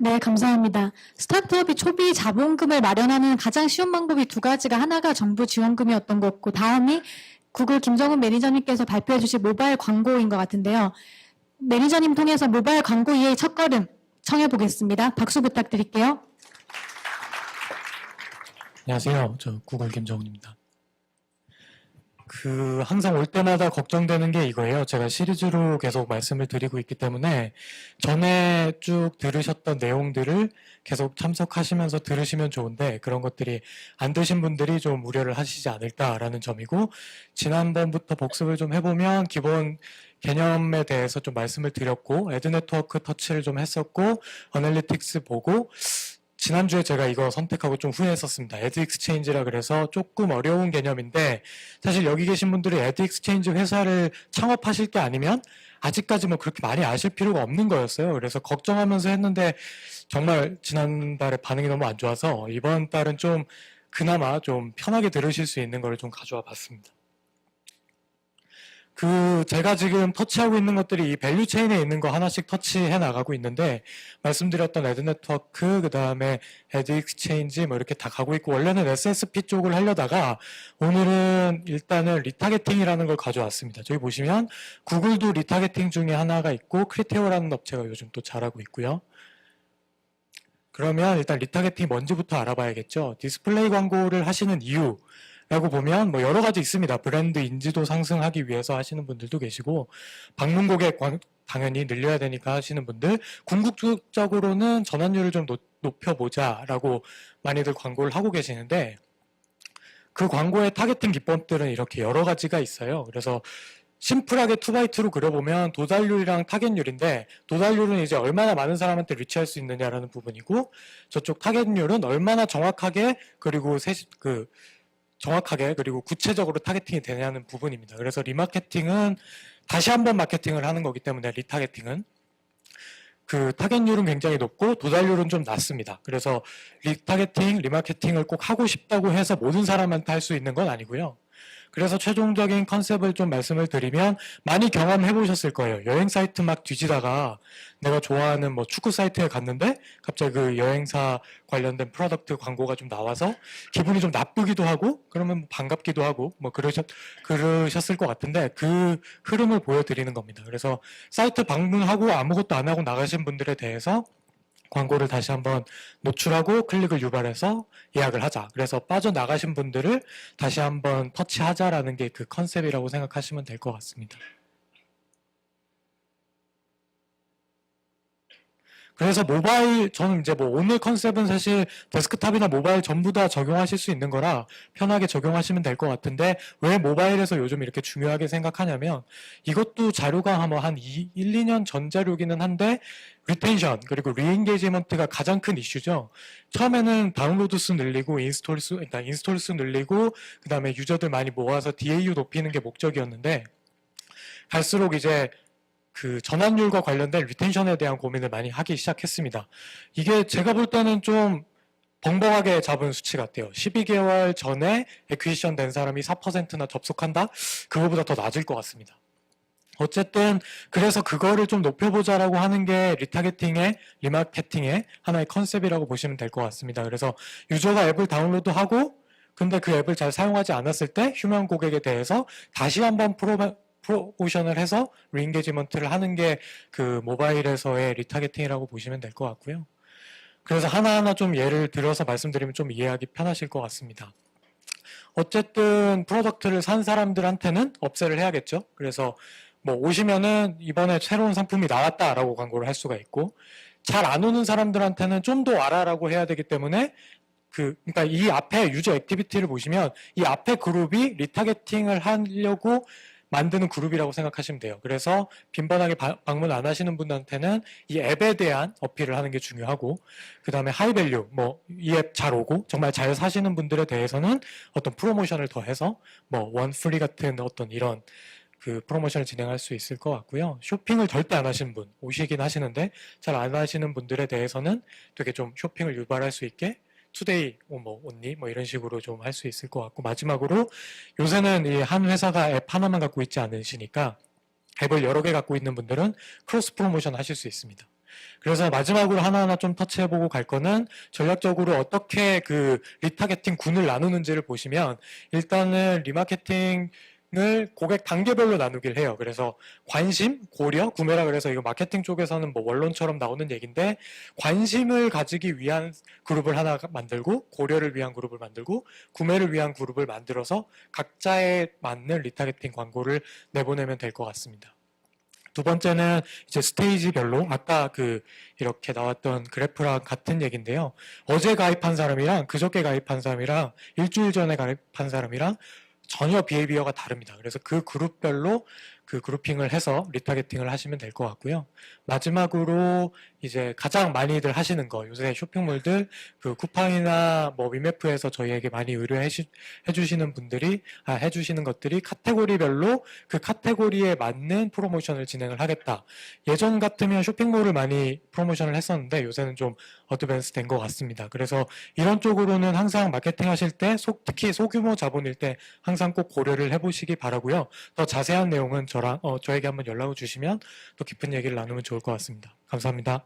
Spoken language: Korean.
네, 감사합니다. 스타트업이 초기 자본금을 마련하는 가장 쉬운 방법이 두 가지가 하나가 정부 지원금이었던 것 같고 다음이 구글 김정은 매니저님께서 발표해 주신 모바일 광고인 것 같은데요. 매니저님 통해서 모바일 광고 이해의 첫걸음 청해 보겠습니다. 박수 부탁드릴게요. 안녕하세요. 저 구글 김정훈입니다. 그 항상 올 때마다 걱정되는 게 이거예요. 제가 시리즈로 계속 말씀을 드리고 있기 때문에 전에 쭉 들으셨던 내용들을 계속 참석하시면서 들으시면 좋은데 그런 것들이 안 되신 분들이 좀 우려를 하시지 않을까라는 점이고 지난번부터 복습을 좀 해보면 기본 개념에 대해서 좀 말씀을 드렸고 애드 네트워크 터치를 좀 했었고 어널리틱스 보고 지난주에 제가 이거 선택하고 좀 후회했었습니다. 애드 익스체인지라 그래서 조금 어려운 개념인데 사실 여기 계신 분들이 애드 익스체인지 회사를 창업하실 게 아니면 아직까지 뭐 그렇게 많이 아실 필요가 없는 거였어요. 그래서 걱정하면서 했는데 정말 지난달에 반응이 너무 안 좋아서 이번 달은 좀 그나마 좀 편하게 들으실 수 있는 거를 좀 가져와 봤습니다. 그 제가 지금 터치하고 있는 것들이 이 밸류 체인에 있는 거 하나씩 터치해 나가고 있는데 말씀드렸던 애드 네트워크 그다음에 애드 익스체인지 뭐 이렇게 다 가고 있고 원래는 SSP 쪽을 하려다가 오늘은 일단은 리타게팅이라는 걸 가져왔습니다. 저기 보시면 구글도 리타게팅 중에 하나가 있고 크리테오라는 업체가 요즘 또 잘하고 있고요. 그러면 일단 리타게팅이 뭔지부터 알아봐야겠죠. 디스플레이 광고를 하시는 이유 라고 보면 뭐 여러 가지 있습니다. 브랜드 인지도 상승하기 위해서 하시는 분들도 계시고 방문 고객 광- 당연히 늘려야 되니까 하시는 분들 궁극적으로는 전환율을 좀 높- 높여보자라고 많이들 광고를 하고 계시는데 그 광고의 타겟팅 기법들은 이렇게 여러 가지가 있어요. 그래서 심플하게 투바이투로 그려보면 도달률이랑 타겟률인데 도달률은 이제 얼마나 많은 사람한테 리치할 수 있느냐라는 부분이고 저쪽 타겟률은 얼마나 정확하게 그리고 세, 그 정확하게 그리고 구체적으로 타겟팅이 되냐는 부분입니다. 그래서 리마케팅은 다시 한번 마케팅을 하는 거기 때문에 리타겟팅은 그 타겟률은 굉장히 높고 도달률은 좀 낮습니다. 그래서 리타겟팅, 리마케팅을 꼭 하고 싶다고 해서 모든 사람한테 할 수 있는 건 아니고요. 그래서 최종적인 컨셉을 좀 말씀을 드리면 많이 경험해 보셨을 거예요. 여행 사이트 막 뒤지다가 내가 좋아하는 뭐 축구 사이트에 갔는데 갑자기 그 여행사 관련된 프로덕트 광고가 좀 나와서 기분이 좀 나쁘기도 하고 그러면 뭐 반갑기도 하고 뭐 그러셨 그러셨을 것 같은데 그 흐름을 보여드리는 겁니다. 그래서 사이트 방문하고 아무것도 안 하고 나가신 분들에 대해서 광고를 다시 한번 노출하고 클릭을 유발해서 예약을 하자. 그래서 빠져나가신 분들을 다시 한번 터치하자라는 게 그 컨셉이라고 생각하시면 될 것 같습니다. 그래서 모바일 저는 이제 뭐 오늘 컨셉은 사실 데스크탑이나 모바일 전부 다 적용하실 수 있는 거라 편하게 적용하시면 될 것 같은데 왜 모바일에서 요즘 이렇게 중요하게 생각하냐면 이것도 자료가 뭐한 1, 2년 전 자료기는 한데 리텐션 그리고 리엔게이지먼트가 가장 큰 이슈죠. 처음에는 다운로드 수 늘리고 인스톨 수 그러니까 인스톨 수 늘리고 그다음에 유저들 많이 모아서 DAU 높이는 게 목적이었는데 갈수록 이제 그 전환율과 관련된 리텐션에 대한 고민을 많이 하기 시작했습니다. 이게 제가 볼 때는 좀 벙벙하게 잡은 수치 같아요. 12개월 전에 에퀴시션 된 사람이 4%나 접속한다? 그거보다 더 낮을 것 같습니다. 어쨌든 그래서 그거를 좀 높여보자라고 하는 게 리타게팅의 리마케팅의 하나의 컨셉이라고 보시면 될 것 같습니다. 그래서 유저가 앱을 다운로드하고 근데 그 앱을 잘 사용하지 않았을 때 휴면 고객에 대해서 다시 한번 프로 프로모션을 해서 리인게지먼트를 하는 게 그 모바일에서의 리타게팅이라고 보시면 될 것 같고요. 그래서 하나하나 좀 예를 들어서 말씀드리면 좀 이해하기 편하실 것 같습니다. 어쨌든 프로덕트를 산 사람들한테는 업세를 해야겠죠. 그래서 뭐 오시면은 이번에 새로운 상품이 나왔다라고 광고를 할 수가 있고 잘 안 오는 사람들한테는 좀 더 와라라고 해야 되기 때문에 그 그러니까 이 앞에 유저 액티비티를 보시면 이 앞에 그룹이 리타게팅을 하려고 만드는 그룹이라고 생각하시면 돼요. 그래서 빈번하게 바- 방문 안 하시는 분한테는 이 앱에 대한 어필을 하는 게 중요하고 그 다음에 하이밸류 뭐 이 앱 잘 오고 정말 잘 사시는 분들에 대해서는 어떤 프로모션을 더해서 뭐 원 프리 같은 어떤 이런 그 프로모션을 진행할 수 있을 것 같고요. 쇼핑을 절대 안 하시는 분 오시긴 하시는데 잘 안 하시는 분들에 대해서는 되게 좀 쇼핑을 유발할 수 있게 투데이 뭐 온리 뭐 이런 식으로 좀 할 수 있을 것 같고 마지막으로 요새는 이 한 회사가 앱 하나만 갖고 있지 않으시니까 앱을 여러 개 갖고 있는 분들은 크로스 프로모션 하실 수 있습니다. 그래서 마지막으로 하나하나 좀 터치해보고 갈 거는 전략적으로 어떻게 그 리타게팅 군을 나누는지를 보시면 일단은 리마케팅 을 고객 단계별로 나누길 해요. 그래서 관심, 고려, 구매라 그래서 이거 마케팅 쪽에서는 뭐 원론처럼 나오는 얘기인데 관심을 가지기 위한 그룹을 하나 만들고 고려를 위한 그룹을 만들고 구매를 위한 그룹을 만들어서 각자에 맞는 리타게팅 광고를 내보내면 될 것 같습니다. 두 번째는 이제 스테이지별로 아까 그 이렇게 나왔던 그래프랑 같은 얘기인데요. 어제 가입한 사람이랑 그저께 가입한 사람이랑 일주일 전에 가입한 사람이랑 전혀 비헤비어가 다릅니다. 그래서 그 그룹별로 그 그룹핑을 해서 리타게팅을 하시면 될 것 같고요. 마지막으로 이제 가장 많이들 하시는 거 요새 쇼핑몰들 그 쿠팡이나 뭐 위메프에서 저희에게 많이 의뢰해 주- 해주시는 분들이 아, 해주시는 것들이 카테고리별로 그 카테고리에 맞는 프로모션을 진행을 하겠다. 예전 같으면 쇼핑몰을 많이 프로모션을 했었는데 요새는 좀 어드밴스 된 것 같습니다. 그래서 이런 쪽으로는 항상 마케팅 하실 때 소- 특히 소규모 자본일 때 항상 꼭 고려를 해보시기 바라고요. 더 자세한 내용은 저랑 어, 저에게 한번 연락을 주시면 또 깊은 얘기를 나누면 좋을 것 같습니다. 감사합니다.